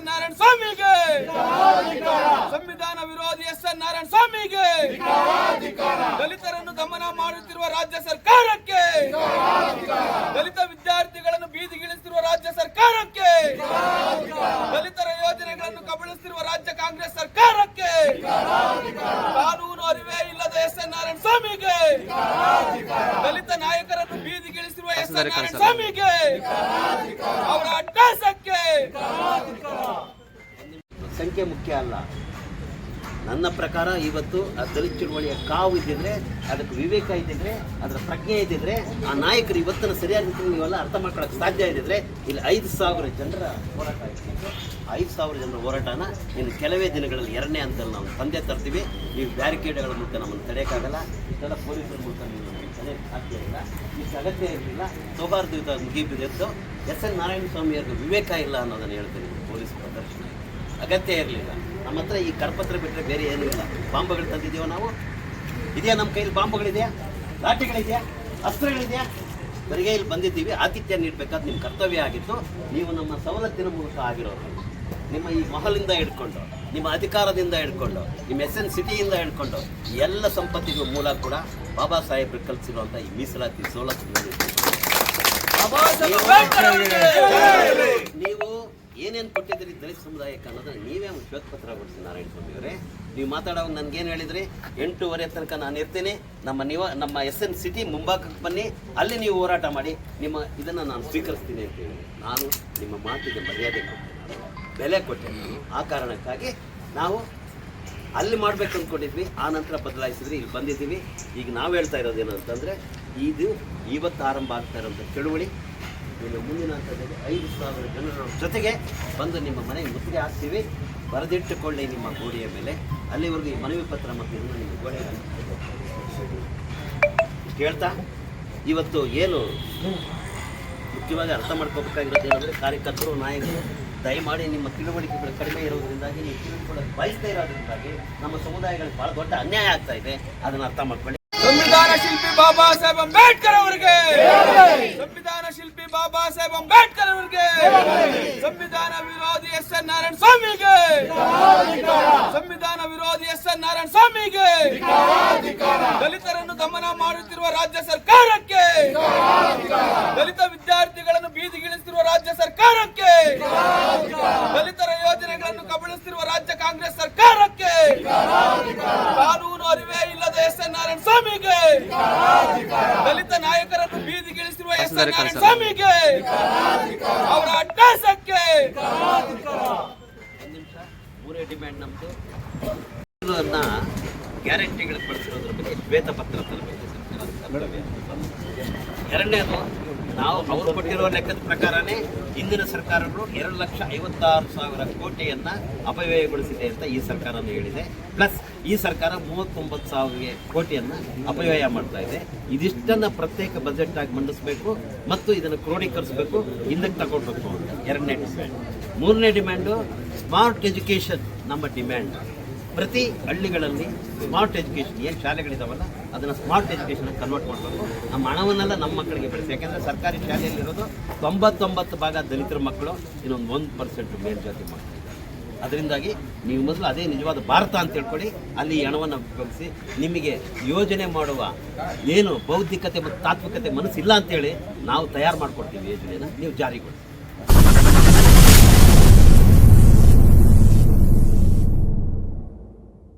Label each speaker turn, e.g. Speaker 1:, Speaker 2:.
Speaker 1: N Narayana ಸ್ವಾಮಿಗೆ. ಸಂವಿಧಾನ ವಿರೋಧಿ ಎಸ್ ಎನ್ ನಾರಾಯಣ ಸ್ವಾಮಿಗೆ. ದಲಿತರನ್ನು ದಮನ ಮಾಡುತ್ತಿರುವ ರಾಜ್ಯ ಸರ್ಕಾರಕ್ಕೆ. ದಲಿತ ವಿದ್ಯಾರ್ಥಿಗಳನ್ನು ಬೀದಿಗಿಳಿಸುತ್ತಿರುವ ರಾಜ್ಯ ಸರ್ಕಾರಕ್ಕೆ. ದಲಿತರ ಯೋಜನೆಗಳನ್ನು ಕಬಳಿಸುತ್ತಿರುವ ರಾಜ್ಯ ಕಾಂಗ್ರೆಸ್ ಸರ್ಕಾರಕ್ಕೆ. ಕಾನೂನು ಅರಿವೇ ಇಲ್ಲದ ಎಸ್ ಎನ್ ನಾರಾಯಣ ಸ್ವಾಮಿಗೆ. ದಲಿತ ನಾಯಕರನ್ನು ಬೀದಿಗಿಳಿಸಿರುವ ಎಸ್ ಎನ್ ನಾರಾಯಣ ಸ್ವಾಮಿಗೆ. ಅವರ ಅಟ್ಟಾಸಕ್ಕೆ.
Speaker 2: ಸಂಖ್ಯೆ ಮುಖ್ಯ ಅಲ್ಲ. ನನ್ನ ಪ್ರಕಾರ ಇವತ್ತು ಆ ದಲಿತ ಚಳುವಳಿಯ ಕಾವು ಇದ್ದಿದ್ರೆ, ಅದಕ್ಕೆ ವಿವೇಕ ಇದ್ದಿದ್ರೆ, ಅದರ ಪ್ರಜ್ಞೆ ಇದ್ದಿದ್ರೆ, ಆ ನಾಯಕರು ಇವತ್ತಿನ ಸರಿಯಾದ ರೀತಿಯಲ್ಲಿ ನೀವೆಲ್ಲ ಅರ್ಥ ಮಾಡ್ಕೊಳ್ಳೋಕೆ ಸಾಧ್ಯ ಇದ್ದಿದ್ರೆ, ಇಲ್ಲಿ ಐದು ಸಾವಿರ ಜನರ ಹೋರಾಟ ಆಗ್ತಿತ್ತು ಐದು ಸಾವಿರ ಜನರ ಹೋರಾಟನ ಇನ್ನು ಕೆಲವೇ ದಿನಗಳಲ್ಲಿ ಎರಡನೇ ಹಂತದಲ್ಲಿ ನಾವು ತಂದೆ ತರ್ತೀವಿ. ನೀವು ಬ್ಯಾರಿಕೇಡ್ಗಳ ಮೂಲಕ ನಮ್ಮನ್ನು ತಡೆಯೋಕ್ಕಾಗಲ್ಲ ಇಷ್ಟೆಲ್ಲ ಪೊಲೀಸರ ಮೂಲಕ ತಡೆಯೋಕ್ಕೆ ಸಾಧ್ಯ ಇಲ್ಲ. ಇಷ್ಟು ಅಗತ್ಯ ಇರಲಿಲ್ಲ. ಸೌಹಾರ್ದಯುತ ಮುಗಿಬಿದ್ದು ಎಸ್ ಎನ್ ನಾರಾಯಣ ಸ್ವಾಮಿಯವ್ರಿಗೆ ವಿವೇಕ ಇಲ್ಲ ಅನ್ನೋದನ್ನು ಹೇಳ್ತೀನಿ ಪೊಲೀಸ್ ಪ್ರದರ್ಶನ. ಅಗತ್ಯ ಇರಲಿಲ್ಲ. ನಮ್ಮ ಹತ್ರ ಈ ಕರ್ಪತ್ರ ಬಿಟ್ಟರೆ ಬೇರೆ ಏನೂ ಇಲ್ಲ. ಬಾಂಬುಗಳು ತಂದಿದ್ದೀವೋ ನಾವು? ಇದೆಯಾ ನಮ್ಮ ಕೈಯಲ್ಲಿ ಬಾಂಬುಗಳಿದೆಯಾ? ಲಾಠಿಗಳಿದೆಯಾ? ಅಸ್ತ್ರಗಳಿದೆಯಾ? ಬರಿಗೆ ಇಲ್ಲಿ ಬಂದಿದ್ದೀವಿ. ಆತಿಥ್ಯ ನೀಡಬೇಕಾದ ನಿಮ್ಮ ಕರ್ತವ್ಯ ಆಗಿತ್ತು. ನೀವು ನಮ್ಮ ಸವಲತ್ತಿನ ಮೂಲಕ ಆಗಿರೋರು. ನಿಮ್ಮ ಈ ಮಹಲಿಂದ ಹಿಡ್ಕೊಂಡು ನಿಮ್ಮ ಅಧಿಕಾರದಿಂದ ಹಿಡ್ಕೊಂಡು ನಿಮ್ಮ ಎಸ್ ಎನ್ ಸಿಟಿಯಿಂದ ಹಿಡ್ಕೊಂಡು ಎಲ್ಲ ಸಂಪತ್ತಿಗೂ ಮೂಲ ಕೂಡ ಬಾಬಾ ಸಾಹೇಬ್ರು ಕಲಿಸಿರುವಂಥ ಈ ಮೀಸಲಾತಿ ಸವಲತ್ತು ನೀವು ಏನೇನು ಕೊಟ್ಟಿದ್ದೀರಿ ದಲಿತ ಸಮುದಾಯಕ್ಕೆ ಅನ್ನೋದನ್ನ ನೀವೇ ಒಂದು ಶ್ವೇತಪತ್ರ ಕೊಡ್ತೀನಿ ನಾರಾಯಣ ಸ್ವಾಮಿ ಅವರೇ. ನೀವು ಮಾತಾಡೋವಾಗ ನನ್ಗೇನು ಹೇಳಿದ್ರಿ? ಎಂಟೂವರೆ ತನಕ ನಾನು ಇರ್ತೀನಿ. ನಮ್ಮ ನಿವ, ನಮ್ಮ ಎಸ್ ಎನ್ ಸಿಟಿ ಮುಂಭಾಗಕ್ಕೆ ಬನ್ನಿ. ಅಲ್ಲಿ ನೀವು ಹೋರಾಟ ಮಾಡಿ. ನಿಮ್ಮ ಇದನ್ನು ನಾನು ಸ್ವೀಕರಿಸ್ತೀನಿ ಅಂತ ಹೇಳಿ. ನಾನು ನಿಮ್ಮ ಮಾತಿಗೆ ಮರ್ಯಾದೆ ಕೊಟ್ಟೆ ಬೆಲೆ ಕೊಟ್ಟೆ ನಾನು ಆ ಕಾರಣಕ್ಕಾಗಿ ನಾವು ಅಲ್ಲಿ ಮಾಡಬೇಕು ಅಂದ್ಕೊಂಡಿದ್ವಿ ಆ ನಂತರ ಬದಲಾಯಿಸಿದ್ರಿ. ಇಲ್ಲಿ ಬಂದಿದ್ದೀವಿ. ಈಗ ನಾವು ಹೇಳ್ತಾ ಇರೋದೇನು ಅಂತಂದರೆ ಇದು ಇವತ್ತು ಆರಂಭ ಆಗ್ತಾ ಇರೋಂಥ ಚಳುವಳಿ. ಇನ್ನು ಮುಂದಿನ ಹಂತದಲ್ಲಿ ಐದು ಸಾವಿರ ಜನರ ಜೊತೆಗೆ ಬಂದು ನಿಮ್ಮ ಮನೆಗೆ ಮುತ್ತಿಗೆ ಹಾಕ್ತೀವಿ. ಬರೆದಿಟ್ಟುಕೊಳ್ಳಿ ನಿಮ್ಮ ಗೋಡೆಯ ಮೇಲೆ. ಅಲ್ಲಿವರೆಗೂ ಈ ಮನವಿ ಪತ್ರ ಮತ್ತು ಇದನ್ನು ನಿಮ್ಮ ಗೋಡೆ ಕೇಳ್ತಾ? ಇವತ್ತು ಏನು ಮುಖ್ಯವಾಗಿ ಅರ್ಥ ಮಾಡ್ಕೋಬೇಕಾಗಿರೋದು ಏನಂದರೆ ಕಾರ್ಯಕರ್ತರು, ನಾಯಕರು, ದಯಮಾಡಿ ನಿಮ್ಮ ತಿಳುವಳಿಕೆಗಳು ಕಡಿಮೆ ಇರೋದರಿಂದಾಗಿ ನೀವು ತಿಳ್ಕೊಳ್ಳೋಕೆ ಬಯಸ್ತಾ ಇರೋದ್ರಿಂದಾಗಿ ನಮ್ಮ ಸಮುದಾಯಗಳಿಗೆ ಭಾಳ ದೊಡ್ಡ ಅನ್ಯಾಯ ಆಗ್ತಾ ಇದೆ. ಅದನ್ನು ಅರ್ಥ ಮಾಡ್ಕೊಳ್ಳಿ.
Speaker 1: ಸಂವಿಧಾನ ಶಿಲ್ಪಿ ಬಾಬಾ ಸಾಹೇಬ್ ಅಂಬೇಡ್ಕರ್ ಅವರಿಗೆ. ಬಾಬಾ ಸಾಹೇಬ್ ಅಂಬೇಡ್ಕರ್ ಅವರಿಗೆ. ಸಂವಿಧಾನ ವಿರೋಧಿ ಎಸ್ ಎನ್ ನಾರಾಯಣ ಸ್ವಾಮಿಗೆ. ಸಂವಿಧಾನ ವಿರೋಧಿ ಎಸ್ ಎನ್ ನಾರಾಯಣ ಸ್ವಾಮಿಗೆ. ದಲಿತರನ್ನು ದಮನ ಮಾಡುತ್ತಿರುವ ರಾಜ್ಯ ಸರ್ಕಾರಕ್ಕೆ. ದಲಿತ ವಿದ್ಯಾರ್ಥಿಗಳನ್ನು ಬೀದಿಗಿಳಿಸುತ್ತಿರುವ ರಾಜ್ಯ ಸರ್ಕಾರಕ್ಕೆ. ದಲಿತರ ಯೋಜನೆಗಳನ್ನು ಕಬಳಿಸುತ್ತಿರುವ ರಾಜ್ಯ ಕಾಂಗ್ರೆಸ್ ಸರ್ಕಾರಕ್ಕೆ. ಕಾನೂನು ಅರಿವೇ ಇಲ್ಲದ ಎಸ್ ಎನ್ ನಾರಾಯಣ ಸ್ವಾಮಿಗೆ. ದಲಿತ ನಾಯಕರನ್ನು ಬೀದಿಗಿಳಿಸಿರುವ ಸ್ವಾಮಿಗೆ ಅವರ ಅಟ್ಟಾಸಕ್ಕೆ
Speaker 2: ಒಂದು ನಿಮಿಷ. ಮೂರೇ ಡಿಮ್ಯಾಂಡ್ ನಮ್ಮದು ಅನ್ನ ಗ್ಯಾರಂಟಿಗಳು ಪಡಿಸಿರೋದ್ರ ಬಗ್ಗೆ ಶ್ವೇತಪತ್ರ ತರಬೇಕು ಸರ್ಕಾರ ಎರಡನೇದು ನಾವು ಅವರು ಕೊಟ್ಟಿರುವ ಲೆಕ್ಕದ ಪ್ರಕಾರನೇ ಹಿಂದಿನ ಸರ್ಕಾರಗಳು ಎರಡು ಲಕ್ಷ ಐವತ್ತಾರು ಸಾವಿರ ಕೋಟಿಯನ್ನ ಅಪವ್ಯಯಗೊಳಿಸಿದೆ ಅಂತ ಈ ಸರ್ಕಾರ ಹೇಳಿದೆ. ಪ್ಲಸ್ ಈ ಸರ್ಕಾರ ಮೂವತ್ತೊಂಬತ್ತು ಸಾವಿರ ಕೋಟಿಯನ್ನ ಅಪವ್ಯಯ ಮಾಡ್ತಾ ಇದೆ. ಇದಿಷ್ಟನ್ನ ಪ್ರತ್ಯೇಕ ಬಜೆಟ್ ಆಗಿ ಮಂಡಿಸಬೇಕು ಮತ್ತು ಇದನ್ನು ಕ್ರೋಢೀಕರಿಸಬೇಕು, ಹಿಂದಕ್ಕೆ ತಗೊಳ್ಬೇಕು ಅಂತ. ಎರಡನೇ ಡಿಮ್ಯಾಂಡ್ ಮೂರನೇ ಡಿಮ್ಯಾಂಡು ಸ್ಮಾರ್ಟ್ ಎಜುಕೇಷನ್ ನಮ್ಮ ಡಿಮ್ಯಾಂಡ್ ಪ್ರತಿ ಹಳ್ಳಿಗಳಲ್ಲಿ ಸ್ಮಾರ್ಟ್ ಎಜುಕೇಷನ್ ಏನು ಶಾಲೆಗಳಿದಾವಲ್ಲ ಅದನ್ನು ಸ್ಮಾರ್ಟ್ ಎಜುಕೇಷನ್ ಕನ್ವರ್ಟ್ ಮಾಡಬೇಕು. ನಮ್ಮ ಹಣವನ್ನೆಲ್ಲ ನಮ್ಮ ಮಕ್ಕಳಿಗೆ ಬೆಳೆಸಿ. ಯಾಕೆಂದರೆ ಸರ್ಕಾರಿ ಶಾಲೆಯಲ್ಲಿರೋದು ತೊಂಬತ್ತೊಂಬತ್ತು ಭಾಗ ದಲಿತರ ಮಕ್ಕಳು ಇನ್ನೊಂದು ಒಂದು ಪರ್ಸೆಂಟ್ ಮೇಲ್ಜಾತಿ ಮಕ್ಕಳು. ಅದರಿಂದಾಗಿ ನೀವು ಮೊದಲು ಅದೇ ನಿಜವಾದ ಭಾರತ ಅಂತ ಹೇಳ್ಕೊಳ್ಳಿ. ಅಲ್ಲಿ ಹಣವನ್ನು ಉಪಯೋಗಿಸಿ ನಿಮಗೆ ಯೋಜನೆ ಮಾಡುವ ಏನು ಬೌದ್ಧಿಕತೆ ಮತ್ತು ತಾತ್ವಿಕತೆ ಮನಸ್ಸಿಲ್ಲ ಅಂತೇಳಿ ನಾವು ತಯಾರು ಮಾಡಿಕೊಡ್ತೀವಿ ಯೋಜನೆಯನ್ನು ನೀವು ಜಾರಿಗೊಳಿಸಿ.